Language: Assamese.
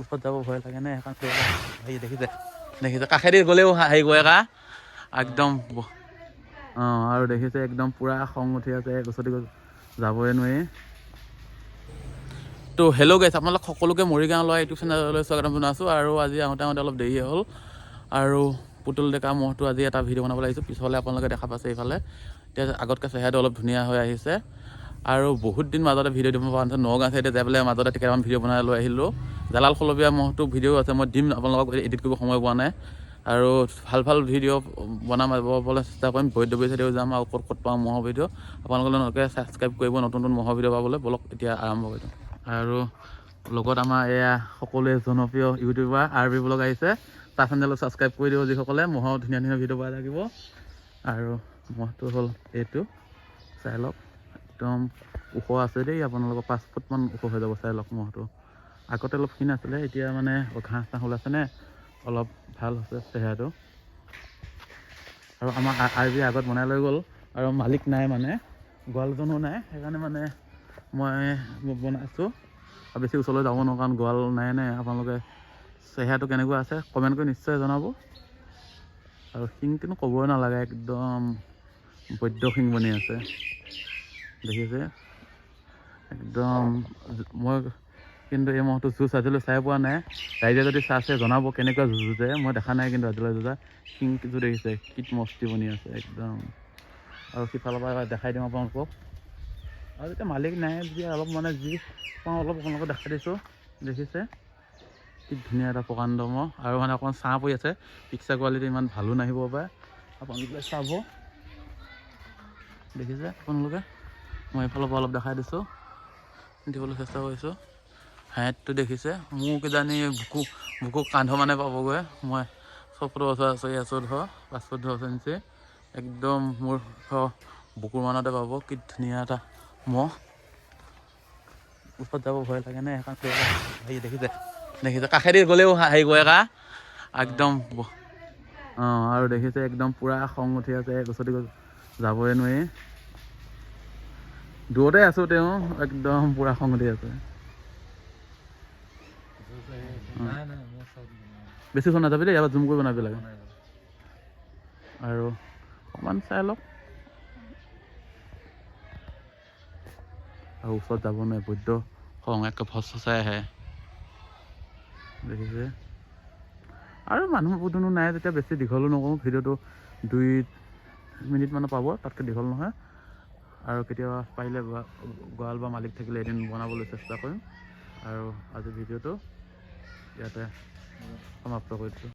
ওচৰত যাব ভয় লাগে নে? সেইকাৰণে দেখিছে দেখিছে কাষেদি গ'লেও হেৰি কৰে কা একদম অঁ আৰু দেখিছে একদম পূৰা খং উঠি আছে ওচৰতে গৈ যাবই নোৱাৰি। তো হেল্ল' গাইছ আপোনালোক সকলোকে মৰিগাঁও লোৱা ইউটিউব চেনেললৈ স্বাগতম জনাইছোঁ। আৰু আজি আহোঁতে আহোঁতে অলপ দেৰি হ'ল। আৰু পুতুল ডেকা মহটো আজি এটা ভিডিঅ' বনাবলৈ আহিছোঁ পিছফালে আপোনালোকে দেখা পাইছে এইফালে। এতিয়া আগতকৈ চেহেৰাটো অলপ ধুনীয়া হৈ আহিছে। আৰু বহুত দিন মাজতে ভিডিঅ' দিব পৰা নগাঁও চাইডে যাই পেলাই মাজতে কেইটামান ভিডিঅ' বনাই লৈ আহিলোঁ। জালাল খলবীয়া মহটো ভিডিঅ' আছে মই দিম আপোনালোকক এডিট কৰিব সময় পোৱা নাই। আৰু ভাল ভাল ভিডিঅ' বনাম বনাবলৈ চেষ্টা কৰিম বৈদ্যবী চাইডেও যাম আৰু ক'ত ক'ত পাওঁ মহৰ ভিডিঅ' আপোনালোকে ছাবস্ক্ৰাইব কৰিব নতুন নতুন মহৰ ভিডিঅ' পাবলৈ বলক এতিয়া আৰম্ভ কৰি দিওঁ আৰু লগত আমাৰ এয়া সকলোৱে জনপ্ৰিয় ইউটিউবাৰ আৰ বি ব্লগ আহিছে তাৰ চেনেলক ছাবস্ক্ৰাইব কৰি দিব যিসকলে মহৰ ধুনীয়া ধুনীয়া ভিডিঅ' পাই থাকিব। আৰু মহটো হ'ল এইটো চাই লওক একদম ওখ আছে দেই আপোনালোকৰ পাঁচ ফুটমান ওখ হৈ যাব চাই লওক মহটো। আগতে অলপ ক্ষীণ আছিলে এতিয়া মানে ঘাঁহ চাহ ওলাইছে নে অলপ ভাল হৈছে চেহেৰাটো। আৰু আমাৰ আৰ বি আগত বনাই লৈ গ'ল আৰু মালিক নাই মানে গোৱালজনো নাই সেইকাৰণে মানে মই বনাইছোঁ। আৰু বেছি ওচৰলৈ যাব নোৱাৰোঁ কাৰণ গোৱাল নাই নাই আপোনালোকে চেহেৰাটো কেনেকুৱা আছে কমেণ্ট কৰি নিশ্চয় জনাব। আৰু শিংটোনো ক'বই নালাগে একদম বৈদ্য শিং বনি আছে। দেখিছে? একদম মই কিন্তু এই মহটো যুঁজ আজিলৈ চাই পোৱা নাই। ৰাইজে যদি চাইছে, জনাব কেনেকুৱা যুঁজে মই দেখা নাই কিন্তু আজিলৈ যুঁজা। শিংটো দেখিছে কীট মস্তি বনি আছে একদম। আৰু সিফালৰ পৰা দেখাই দিওঁ আপোনালোকক। আৰু এতিয়া মালিক নাই যদি অলপ মানে যি পাওঁ অলপ আপোনালোকক দেখাই দিছোঁ। দেখিছে? কি ধুনীয়া এটা প্ৰকাণ্ড মহ। আৰু মানে অকণমান ছাঁ পৰি আছে। পিক্সাৰ কোৱালিটি ইমান ভালো নাহিব পাৰে। আপোনালোকে চাব। দেখিছে আপোনালোকে? মই এইফালৰ পৰা অলপ দেখাই দিছোঁ। দিবলৈ চেষ্টা কৰিছোঁ। হাইটটো দেখিছে। মোৰ কিজানি বুকু বুকু কান্ধ মানে পাবগৈ। মই ফুটৰ ওচৰা ওচৰি আছোঁ ধৰ পাঁচ ফুট দহ ইঞ্চি একদম মোৰ ধৰ বুকুৰ মানতে পাব কি ধুনীয়া এটা মহ। ওচৰত যাব ভয় লাগে নে? হেৰি দেখিছে দেখিছে। কাষেদি গ'লেও হেৰি কৰে কা একদম অঁ আৰু দেখিছে একদম পূৰা খং উঠি আছে ওচৰতে গৈ যাবই নোৱাৰি। দূৰতে আছোঁ তেওঁ একদম পূৰা খং উঠি আছে। বেছি ওচৰত নাযাবি দেই ইয়াৰ জুম কৰি বনাবি লাগে আৰু অকণমান চাই লওক। আৰু ওচৰত যাব নোৱাৰে বৈদ্য খং একে ফচ ফচাই আহে। দেখিছে? আৰু মানুহ কোনো নাই যেতিয়া বেছি দীঘলো নকৰোঁ ভিডিঅ'টো দুই মিনিটমানৰ পাব তাতকৈ দীঘল নহয়। আৰু কেতিয়াবা পাৰিলে গৰা- গঁৰাল বা মালিক থাকিলে এদিন বনাবলৈ চেষ্টা কৰিম। আৰু আজি ভিডিঅ'টো ya da berührt.